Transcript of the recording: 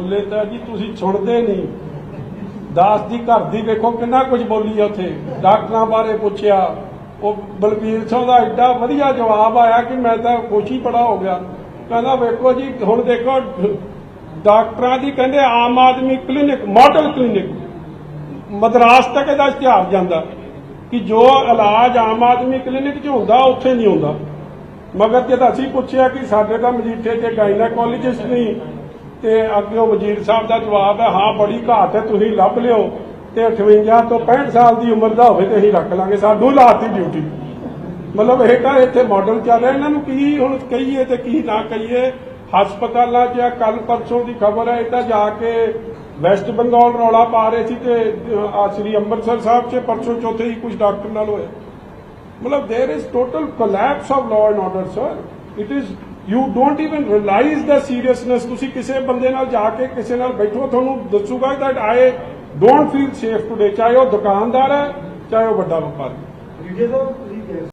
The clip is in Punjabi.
ਬੋਲੇ ਤਾਂ ਜੀ ਤੁਸੀਂ ਸੁਣਦੇ ਨਹੀਂ। ਦਾਸ ਦੀ ਘਰ ਦੀ ਵੇਖੋ ਕਿੰਨਾ ਕੁਝ ਬੋਲੀ ਆ ਉੱਥੇ। ਡਾਕਟਰਾਂ ਬਾਰੇ ਪੁੱਛਿਆ। ਉਹ ਬਲਬੀਰ ਸਿੰਘ ਦਾ ਐਡਾ ਵਧੀਆ ਜਵਾਬ ਆਇਆ ਕਿ ਮੈਂ ਤਾਂ ਖੁਸ਼ੀ ਬੜਾ ਹੋ ਗਿਆ। ਕਹਿੰਦਾ ਵੇਖੋ ਜੀ, ਹੁਣ ਦੇਖੋ, ਡਾਕਟਰਾਂ ਦੀ ਕਹਿੰਦੇ Aam Aadmi clinic, model clinic. Madras ਤੱਕ ਇਹਦਾ ਇਸ਼ਤਿਹਾਰ ਜਾਂਦਾ ਕਿ ਜੋ ਇਲਾਜ ਆਮ ਆਦਮੀ ਕਲੀਨਿਕ 'ਚ ਹੁੰਦਾ, ਉੱਥੇ ਨਹੀਂ ਹੁੰਦਾ। ਮਗਰ ਜਦ ਅਸੀਂ ਪੁੱਛਿਆ ਕਿ ਸਾਡੇ ਤਾਂ ਮਜੀਠੇ 'ਚ ਗਾਇਨਾਕੋਲੋਜਿਸਟ ਨਹੀਂ ਤੇ ਅੱਗੇ ਵਜ਼ੀਰ ਸਾਹਿਬ ਦਾ ਜਵਾਬ ਹੈ ਹਾਂ ਬੜੀ ਘਾਟ ਹੈ ਤੁਸੀਂ ਲੱਭ ਲਿਓ ਤੇ 58 ਤੋਂ 65 ਸਾਲ ਦੀ ਉਮਰ ਦਾ ਹੋਵੇ ਤੇ ਅਸੀਂ ਰੱਖ ਲਾਂਗੇ ਸਾਨੂੰ ਲਾਤੀ ਡਿਊਟੀ ਮਤਲਬ ਇਹ ਤਾਂ ਇੱਥੇ ਮਾਡਲ ਚੱਲ ਰਿਹਾ ਇਹਨਾਂ ਨੂੰ ਕੀ ਹੁਣ ਕਹੀਏ ਤੇ ਕੀ ਨਾ ਕਹੀਏ ਹਸਪਤਾਲਾਂ 'ਚ ਕੱਲ ਪਰਸੋਂ ਦੀ ਖਬਰ ਹੈ ਇਹ ਤਾਂ ਜਾ ਕੇ ਵੈਸਟ ਬੰਗਾਲ ਰੌਲਾ ਪਾ ਰਹੇ ਸੀ ਤੇ ਆ ਸ੍ਰੀ ਅੰਮ੍ਰਿਤਸਰ ਸਾਹਿਬ 'ਚ ਪਰਸੋਂ ਚੌਥੇ ਹੀ ਕੁਝ ਡਾਕਟਰ ਨਾਲ ਹੋਇਆ ਮਤਲਬ there is total collapse of law and order sir it is you don't even realise the seriousness ਤੁਸੀਂ ਕਿਸੇ ਬੰਦੇ ਨਾਲ ਜਾ ਕੇ ਕਿਸੇ ਨਾਲ ਬੈਠੋ ਤੁਹਾਨੂੰ ਦੱਸੂਗਾ that I don't feel safe today ਚਾਹੇ ਉਹ ਦੁਕਾਨਦਾਰ ਹੈ ਚਾਹੇ ਉਹ ਵੱਡਾ ਵਪਾਰੀ